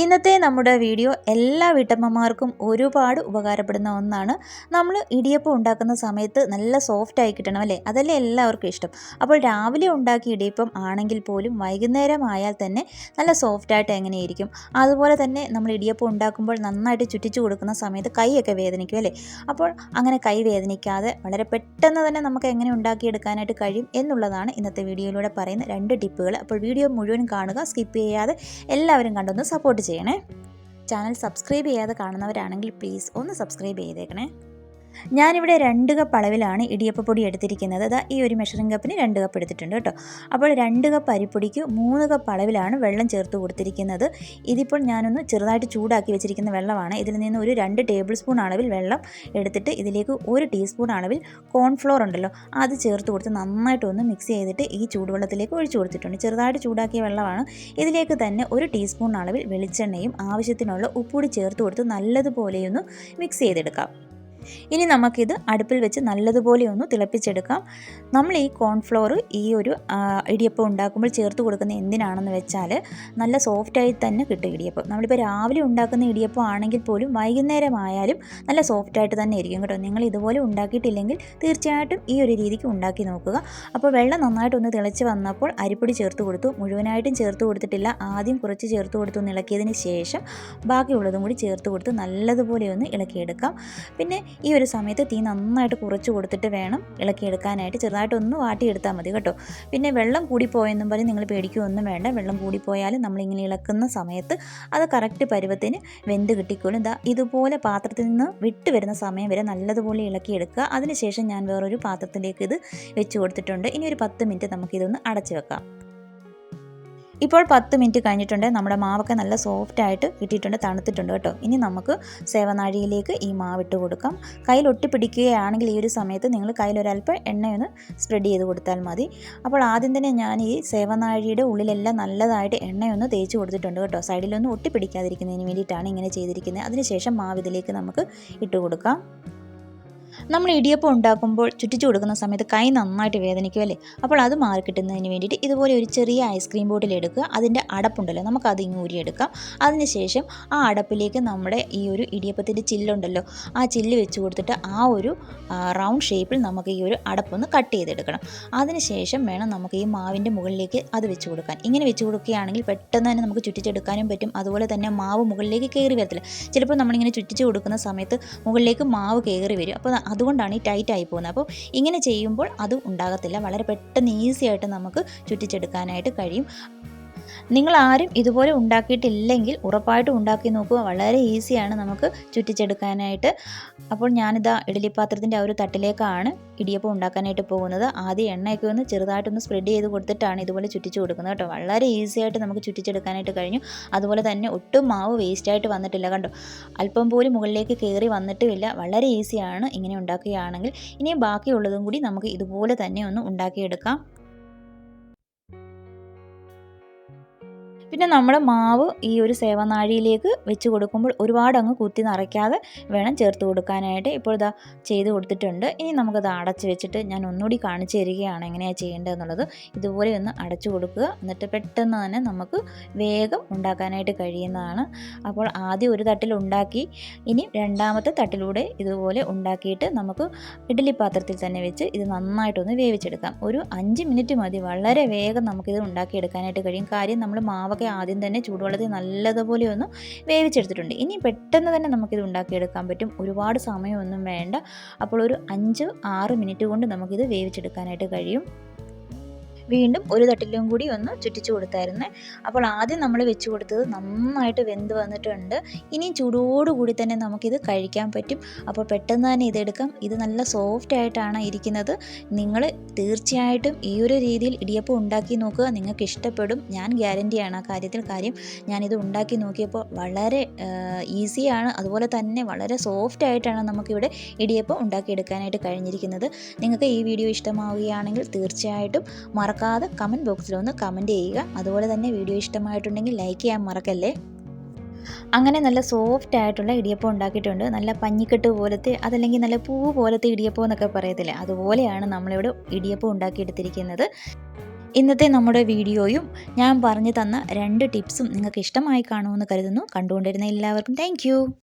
ഇന്നത്തെ നമ്മുടെ വീഡിയോ എല്ലാ വീട്ടമ്മമാർക്കും ഒരുപാട് ഉപകാരപ്പെടുന്ന ഒന്നാണ്. നമ്മൾ ഇടിയപ്പം ഉണ്ടാക്കുന്ന സമയത്ത് നല്ല സോഫ്റ്റ് ആയി കിട്ടണം അല്ലേ? അതല്ലേ എല്ലാവർക്കും ഇഷ്ടം. അപ്പോൾ രാവിലെ ഉണ്ടാക്കിയ ഇടിയപ്പം ആണെങ്കിൽ പോലും വൈകുന്നേരം ആയാൽ തന്നെ നല്ല സോഫ്റ്റായിട്ട് എങ്ങനെയിരിക്കും അതുപോലെ തന്നെ നമ്മൾ ഇടിയപ്പം ഉണ്ടാക്കുമ്പോൾ നന്നായിട്ട് ചുറ്റിച്ചു കൊടുക്കുന്ന സമയത്ത് കൈയൊക്കെ വേദനിക്കും അല്ലേ? അപ്പോൾ അങ്ങനെ കൈ വേദനിക്കാതെ വളരെ പെട്ടെന്ന് തന്നെ നമുക്ക് എങ്ങനെ ഉണ്ടാക്കിയെടുക്കാനായിട്ട് കഴിയും എന്നുള്ളതാണ് ഇന്നത്തെ വീഡിയോയിലൂടെ പറയുന്ന രണ്ട് ടിപ്പുകൾ അപ്പോൾ വീഡിയോ മുഴുവൻ കാണുക സ്കിപ്പ് ചെയ്യാതെ എല്ലാവരും കണ്ടൊന്ന് സപ്പോർട്ട് ചെയ്യണേ. ചാനൽ സബ്സ്ക്രൈബ് ചെയ്യാതെ കാണുന്നവരാണെങ്കിൽ പ്ലീസ് ഒന്ന് സബ്സ്ക്രൈബ് ചെയ്തേക്കണേ. ഞാനിവിടെ രണ്ട് കപ്പ് അളവിലാണ് ഇടിയപ്പപ്പൊടി എടുത്തിരിക്കുന്നത്. അതാ ഈ ഒരു മെഷറിംഗ് കപ്പിന് രണ്ട് കപ്പ് എടുത്തിട്ടുണ്ട് കേട്ടോ. അപ്പോൾ രണ്ട് കപ്പ് അരിപ്പൊടിക്ക് മൂന്ന് കപ്പ് അളവിലാണ് വെള്ളം ചേർത്ത് കൊടുത്തിരിക്കുന്നത്. ഇതിപ്പോൾ ഞാനൊന്ന് ചെറുതായിട്ട് ചൂടാക്കി വെച്ചിരിക്കുന്ന വെള്ളമാണ്. ഇതിൽ നിന്ന് ഒരു രണ്ട് ടേബിൾ സ്പൂൺ അളവിൽ വെള്ളം എടുത്തിട്ട് ഇതിലേക്ക് ഒരു ടീസ്പൂൺ അളവിൽ കോൺഫ്ലോർ ഉണ്ടല്ലോ അത് ചേർത്ത് കൊടുത്ത് നന്നായിട്ടൊന്ന് മിക്സ് ചെയ്തിട്ട് ഈ ചൂടുവെള്ളത്തിലേക്ക് ഒഴിച്ചു കൊടുത്തിട്ടുണ്ട്. ചെറുതായിട്ട് ചൂടാക്കിയ വെള്ളമാണ്. ഇതിലേക്ക് തന്നെ ഒരു ടീസ്പൂൺ അളവിൽ വെളിച്ചെണ്ണയും ആവശ്യത്തിനുള്ള ഉപ്പുകൂടി ചേർത്ത് കൊടുത്ത് നല്ലതുപോലെയൊന്ന് മിക്സ് ചെയ്തെടുക്കാം. ഇനി നമുക്കിത് അടുപ്പിൽ വെച്ച് നല്ലതുപോലെ ഒന്ന് തിളപ്പിച്ചെടുക്കാം. നമ്മൾ ഈ കോൺഫ്ലോർ ഈ ഒരു ഇടിയപ്പം ഉണ്ടാക്കുമ്പോൾ ചേർത്ത് കൊടുക്കുന്ന എന്തിനാണെന്ന് വെച്ചാൽ നല്ല സോഫ്റ്റായി തന്നെ കിട്ടും ഇടിയപ്പം. നമ്മളിപ്പോൾ രാവിലെ ഉണ്ടാക്കുന്ന ഇടിയപ്പം ആണെങ്കിൽ പോലും വൈകുന്നേരം ആയാലും നല്ല സോഫ്റ്റായിട്ട് തന്നെ ഇരിക്കും കേട്ടോ. നിങ്ങൾ ഇതുപോലെ ഉണ്ടാക്കിയിട്ടില്ലെങ്കിൽ തീർച്ചയായിട്ടും ഈ ഒരു രീതിക്ക് ഉണ്ടാക്കി നോക്കുക. അപ്പോൾ വെള്ളം നന്നായിട്ടൊന്ന് തിളച്ച് വന്നപ്പോൾ അരിപ്പൊടി ചേർത്ത് കൊടുത്തു. മുഴുവനായിട്ടും ചേർത്ത് കൊടുത്തിട്ടില്ല. ആദ്യം കുറച്ച് ചേർത്ത് കൊടുത്തു ഇളക്കിയതിന് ശേഷം ബാക്കിയുള്ളതും കൂടി ചേർത്ത് കൊടുത്ത് നല്ലതുപോലെ ഒന്ന് ഇളക്കിയെടുക്കാം. പിന്നെ ഈ ഒരു സമയത്ത് തീ നന്നായിട്ട് കുറച്ച് കൊടുത്തിട്ട് വേണം ഇളക്കിയെടുക്കാനായിട്ട് ചെറുതായിട്ടൊന്ന് വാട്ടിയെടുത്താൽ മതി കേട്ടോ. പിന്നെ വെള്ളം കൂടിപ്പോയെന്നും പറഞ്ഞ് നിങ്ങൾ പേടിക്കുകയൊന്നും വേണ്ട. വെള്ളം കൂടിപ്പോയാൽ നമ്മളിങ്ങനെ ഇളക്കുന്ന സമയത്ത് അത് കറക്റ്റ് പരുവത്തിന് വെന്ത് കിട്ടിക്കോളും. ഇതാ ഇതുപോലെ പാത്രത്തിൽ നിന്ന് വിട്ട് വരുന്ന സമയം വരെ നല്ലതുപോലെ ഇളക്കിയെടുക്കുക. അതിനുശേഷം ഞാൻ വേറൊരു പാത്രത്തിലേക്ക് ഇത് വെച്ച് കൊടുത്തിട്ടുണ്ട്. ഇനി ഒരു പത്ത് മിനിറ്റ് നമുക്കിതൊന്ന് അടച്ചു വെക്കാം. ഇപ്പോൾ പത്ത് മിനിറ്റ് കഴിഞ്ഞിട്ടുണ്ട്. നമ്മുടെ മാവൊക്കെ നല്ല സോഫ്റ്റ് ആയിട്ട് കിട്ടിയിട്ടുണ്ട് തണുത്തിട്ടുണ്ട് കേട്ടോ. ഇനി നമുക്ക് സേവനാഴിയിലേക്ക് ഈ മാവ് ഇട്ട് കൊടുക്കാം. കയ്യിൽ ഒട്ടിപ്പിടിക്കുകയാണെങ്കിൽ ഈ ഒരു സമയത്ത് നിങ്ങൾ കയ്യിൽ ഒരല്പം എണ്ണയൊന്ന് സ്പ്രെഡ് ചെയ്ത് കൊടുത്താൽ മതി. അപ്പോൾ ആദ്യം തന്നെ ഞാൻ ഈ സേവനാഴിയുടെ ഉള്ളിലെല്ലാം നല്ലതായിട്ട് എണ്ണയൊന്ന് തേച്ച് കൊടുത്തിട്ടുണ്ട് കേട്ടോ. സൈഡിലൊന്നും ഒട്ടിപ്പിടിക്കാതിരിക്കുന്നതിന് വേണ്ടിയിട്ടാണ് ഇങ്ങനെ ചെയ്തിരിക്കുന്നത്. അതിനുശേഷം മാവ് ഇതിലേക്ക് നമുക്ക് ഇട്ട് കൊടുക്കാം. നമ്മൾ ഇടിയപ്പം ഉണ്ടാക്കുമ്പോൾ ചുറ്റിച്ചു കൊടുക്കുന്ന സമയത്ത് കൈ നന്നായിട്ട് വേദനിക്കുമല്ലേ അപ്പോൾ അത് മാറി കിട്ടുന്നതിന് വേണ്ടിയിട്ട് ഇതുപോലെ ഒരു ചെറിയ ഐസ്ക്രീം ബോട്ടിൽ എടുക്കുക. അതിന്റെ അടപ്പുണ്ടല്ലോ നമുക്ക് അത് ഊരിയെടുക്കാം. അതിനുശേഷം ആ അടപ്പിലേക്ക് നമ്മുടെ ഈ ഒരു ഇടിയപ്പത്തിന്റെ ചില്ലുണ്ടല്ലോ ആ ചില്ല് വെച്ച് കൊടുത്തിട്ട് ആ ഒരു റൗണ്ട് ഷേപ്പിൽ നമുക്ക് ഈ ഒരു അടപ്പൊന്ന് കട്ട് ചെയ്തെടുക്കണം. അതിനുശേഷം വേണം നമുക്ക് ഈ മാവിന്റെ മുകളിലേക്ക് അത് വെച്ച് കൊടുക്കാൻ. ഇങ്ങനെ വെച്ച് കൊടുക്കുകയാണെങ്കിൽ പെട്ടെന്ന് തന്നെ നമുക്ക് ചുറ്റിച്ചെടുക്കാനും പറ്റും. അതുപോലെ തന്നെ മാവ് മുകളിലേക്ക് കയറി വരത്തില്ല. ചിലപ്പോൾ നമ്മളിങ്ങനെ ചുറ്റിച്ച് കൊടുക്കുന്ന സമയത്ത് മുകളിലേക്ക് മാവ് കയറി വരും. അപ്പോൾ അതുകൊണ്ടാണ് ഈ ടൈറ്റ് ആയി പോകുന്നത്. അപ്പോൾ ഇങ്ങനെ ചെയ്യുമ്പോൾ അത് ഉണ്ടാകത്തില്ല. വളരെ പെട്ടെന്ന് ഈസി ആയിട്ട് നമുക്ക് ചുറ്റിച്ചെടുക്കാനായിട്ട് കഴിയും. നിങ്ങൾ ആരും ഇതുപോലെ ഉണ്ടാക്കിയിട്ടില്ലെങ്കിൽ ഉറപ്പായിട്ടും ഉണ്ടാക്കി നോക്കുക. വളരെ ഈസിയാണ് നമുക്ക് ചുറ്റിച്ചെടുക്കാനായിട്ട്. അപ്പോൾ ഞാനിതാ ഇഡലിപ്പാത്രത്തിന്റെ ആ ഒരു തട്ടിലേക്കാണ് ഇടിയപ്പം ഉണ്ടാക്കാനായിട്ട് പോകുന്നത്. ആദ്യം എണ്ണയൊക്കെ ഒന്ന് ചെറുതായിട്ടൊന്ന് സ്പ്രെഡ് ചെയ്ത് കൊടുത്തിട്ടാണ് ഇതുപോലെ ചുറ്റിച്ച് കൊടുക്കുന്നത് കേട്ടോ. വളരെ ഈസി ആയിട്ട് നമുക്ക് ചുറ്റിച്ചെടുക്കാനായിട്ട് കഴിഞ്ഞു. അതുപോലെ തന്നെ ഒട്ടും മാവ് വേസ്റ്റായിട്ട് വന്നിട്ടില്ല കണ്ടോ. അല്പം പോലും മുകളിലേക്ക് കയറി വന്നിട്ടുമില്ല. വളരെ ഈസിയാണ് ഇങ്ങനെ ഉണ്ടാക്കുകയാണെങ്കിൽ. ഇനി ബാക്കിയുള്ളതും കൂടി നമുക്ക് ഇതുപോലെ തന്നെ ഒന്ന് ഉണ്ടാക്കിയെടുക്കാം. പിന്നെ നമ്മൾ മാവ് ഈ ഒരു സേവനാഴിയിലേക്ക് വെച്ച് കൊടുക്കുമ്പോൾ ഒരുപാട് അങ്ങ് കുത്തി നിറയ്ക്കാതെ വേണം ചേർത്ത് കൊടുക്കാനായിട്ട് ഇപ്പോൾ ഇതാ ചെയ്ത് കൊടുത്തിട്ടുണ്ട്. ഇനി നമുക്കത് അടച്ച് വെച്ചിട്ട് ഞാൻ ഒന്നുകൂടി കാണിച്ചു തരികയാണ് എങ്ങനെയാണ് ചെയ്യേണ്ടതെന്നുള്ളത്. ഇതുപോലെ ഒന്ന് അടച്ചു കൊടുക്കുക. എന്നിട്ട് പെട്ടെന്ന് തന്നെ നമുക്ക് വേഗം ഉണ്ടാക്കാനായിട്ട് കഴിയുന്നതാണ്. അപ്പോൾ ആദ്യം ഒരു തട്ടിൽ ഉണ്ടാക്കി ഇനി രണ്ടാമത്തെ തട്ടിലൂടെ ഇതുപോലെ ഉണ്ടാക്കിയിട്ട് നമുക്ക് ഇഡ്ഡലി പാത്രത്തിൽ തന്നെ വെച്ച് ഇത് നന്നായിട്ടൊന്ന് വേവിച്ചെടുക്കാം. ഒരു അഞ്ച് മിനിറ്റ് മതി. വളരെ വേഗം നമുക്കിത് ഉണ്ടാക്കിയെടുക്കാനായിട്ട് കഴിയും. കാര്യം നമ്മൾ മാവൊക്കെ ഒക്കെ ആദ്യം തന്നെ ചൂടുവെള്ളത്തിൽ നല്ലതുപോലെ ഒന്ന് വേവിച്ചെടുത്തിട്ടുണ്ട്. ഇനി പെട്ടെന്ന് തന്നെ നമുക്കിത് ഉണ്ടാക്കിയെടുക്കാൻ പറ്റും. ഒരുപാട് സമയമൊന്നും വേണ്ട. അപ്പോൾ ഒരു അഞ്ച് ആറ് മിനിറ്റ് കൊണ്ട് നമുക്കിത് വേവിച്ചെടുക്കാനായിട്ട് കഴിയും. വീണ്ടും ഒരു തട്ടിലും കൂടി ഒന്ന് ചുറ്റിച്ചു കൊടുത്തായിരുന്നു. അപ്പോൾ ആദ്യം നമ്മൾ വെച്ച് കൊടുത്തത് നന്നായിട്ട് വെന്ത് വന്നിട്ടുണ്ട്. ഇനിയും ചൂടോടുകൂടി തന്നെ നമുക്കിത് കഴിക്കാൻ പറ്റും. അപ്പോൾ പെട്ടെന്ന് തന്നെ ഇതെടുക്കാം. ഇത് നല്ല സോഫ്റ്റ് ആയിട്ടാണ് ഇരിക്കുന്നത്. നിങ്ങൾ തീർച്ചയായിട്ടും ഈ ഒരു രീതിയിൽ ഇടിയപ്പം ഉണ്ടാക്കി നോക്കുക. നിങ്ങൾക്ക് ഇഷ്ടപ്പെടും. ഞാൻ ഗ്യാരന്റിയാണ് ആ കാര്യത്തിൽ കാര്യം. ഞാനിത് ഉണ്ടാക്കി നോക്കിയപ്പോൾ വളരെ ഈസിയാണ് അതുപോലെ തന്നെ വളരെ സോഫ്റ്റ് ആയിട്ടാണ് നമുക്കിവിടെ ഇടിയപ്പം ഉണ്ടാക്കിയെടുക്കാനായിട്ട് കഴിഞ്ഞിരിക്കുന്നത്. നിങ്ങൾക്ക് ഈ വീഡിയോ ഇഷ്ടമാവുകയാണെങ്കിൽ തീർച്ചയായിട്ടും മറക്കാം മറക്കാതെ കമന്റ് ബോക്സിൽ ഒന്ന് കമന്റ് ചെയ്യുക. അതുപോലെ തന്നെ വീഡിയോ ഇഷ്ടമായിട്ടുണ്ടെങ്കിൽ ലൈക്ക് ചെയ്യാൻ മറക്കല്ലേ? അങ്ങനെ നല്ല സോഫ്റ്റ് ആയിട്ടുള്ള ഇടിയപ്പം ഉണ്ടാക്കിയിട്ടുണ്ട്. നല്ല പഞ്ഞിക്കെട്ട് പോലത്തെ അതല്ലെങ്കിൽ നല്ല പൂവ് പോലത്തെ ഇടിയപ്പം എന്നൊക്കെ പറയത്തില്ലേ? അതുപോലെയാണ് നമ്മളിവിടെ ഇടിയപ്പം ഉണ്ടാക്കിയെടുത്തിരിക്കുന്നത്. ഇന്നത്തെ നമ്മുടെ വീഡിയോയും ഞാൻ പറഞ്ഞു തന്ന രണ്ട് ടിപ്സും നിങ്ങൾക്ക് ഇഷ്ടമായി കാണുമെന്ന് കരുതുന്നു. കണ്ടുകൊണ്ടിരുന്ന എല്ലാവർക്കും താങ്ക്